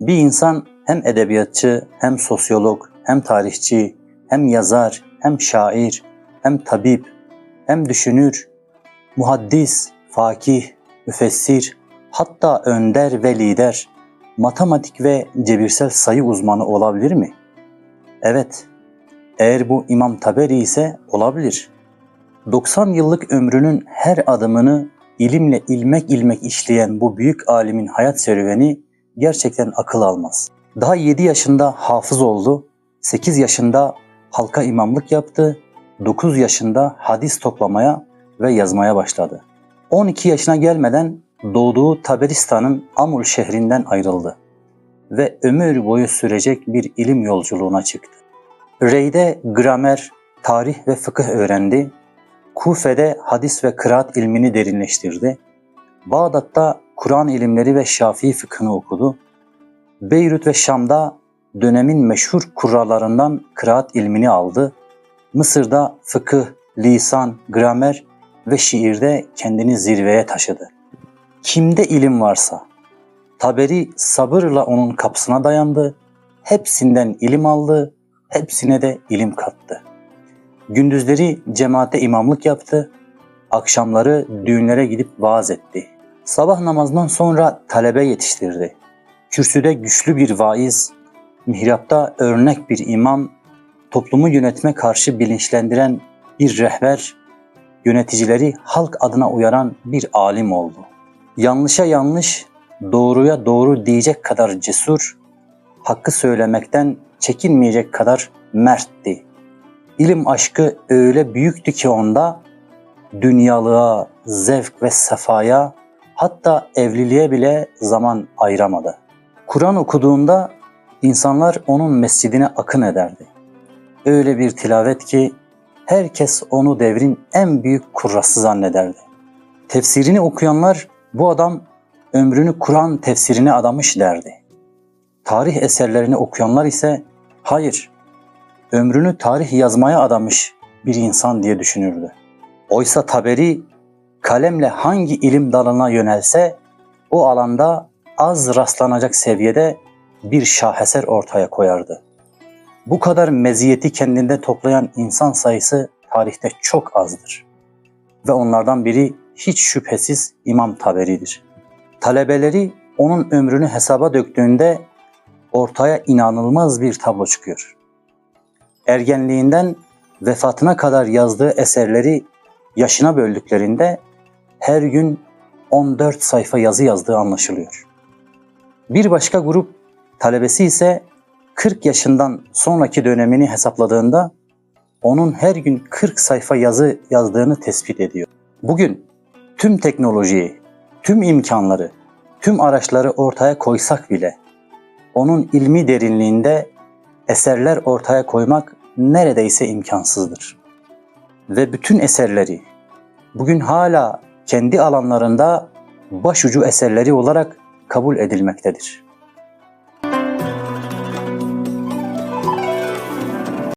Bir insan hem edebiyatçı, hem sosyolog, hem tarihçi, hem yazar, hem şair, hem tabip, hem düşünür, muhaddis, fakih, müfessir, hatta önder ve lider, matematik ve cebirsel sayı uzmanı olabilir mi? Evet, eğer bu İmam Taberi ise olabilir. 90 yıllık ömrünün her adımını ilimle ilmek ilmek işleyen bu büyük alimin hayat serüveni gerçekten akıl almaz. Daha 7 yaşında hafız oldu, 8 yaşında halka imamlık yaptı, 9 yaşında hadis toplamaya ve yazmaya başladı. 12 yaşına gelmeden doğduğu Taberistan'ın Amul şehrinden ayrıldı ve ömür boyu sürecek bir ilim yolculuğuna çıktı. Rey'de gramer, tarih ve fıkıh öğrendi. Kufe'de hadis ve kıraat ilmini derinleştirdi. Bağdat'ta Kur'an ilimleri ve Şafii fıkhını okudu. Beyrut ve Şam'da dönemin meşhur kurralarından kıraat ilmini aldı. Mısır'da fıkıh, lisan, gramer ve şiirde kendini zirveye taşıdı. Kimde ilim varsa, Taberi sabırla onun kapısına dayandı, hepsinden ilim aldı, hepsine de ilim kattı. Gündüzleri cemaate imamlık yaptı, akşamları düğünlere gidip vaaz etti. Sabah namazından sonra talebe yetiştirdi. Kürsüde güçlü bir vaiz, mihrapta örnek bir imam, toplumu yönetme karşı bilinçlendiren bir rehber, yöneticileri halk adına uyaran bir alim oldu. Yanlışa yanlış, doğruya doğru diyecek kadar cesur, hakkı söylemekten çekinmeyecek kadar mertti. İlim aşkı öyle büyüktü ki onda dünyalığa, zevk ve sefaya hatta evliliğe bile zaman ayıramadı. Kur'an okuduğunda insanlar onun mescidine akın ederdi. Öyle bir tilavet ki herkes onu devrin en büyük kurrası zannederdi. Tefsirini okuyanlar bu adam ömrünü Kur'an tefsirine adamış derdi. Tarih eserlerini okuyanlar ise hayır, ömrünü tarih yazmaya adamış bir insan diye düşünürdü. Oysa Taberi kalemle hangi ilim dalına yönelse o alanda az rastlanacak seviyede bir şaheser ortaya koyardı. Bu kadar meziyeti kendinde toplayan insan sayısı tarihte çok azdır. Ve onlardan biri hiç şüphesiz İmam Taberi'dir. Talebeleri onun ömrünü hesaba döktüğünde ortaya inanılmaz bir tablo çıkıyor. Ergenliğinden vefatına kadar yazdığı eserleri yaşına böldüklerinde her gün 14 sayfa yazı yazdığı anlaşılıyor. Bir başka grup talebesi ise 40 yaşından sonraki dönemini hesapladığında onun her gün 40 sayfa yazı yazdığını tespit ediyor. Bugün tüm teknolojiyi, tüm imkanları, tüm araçları ortaya koysak bile onun ilmi derinliğinde eserler ortaya koymak neredeyse imkansızdır. Ve bütün eserleri bugün hala kendi alanlarında başucu eserleri olarak kabul edilmektedir.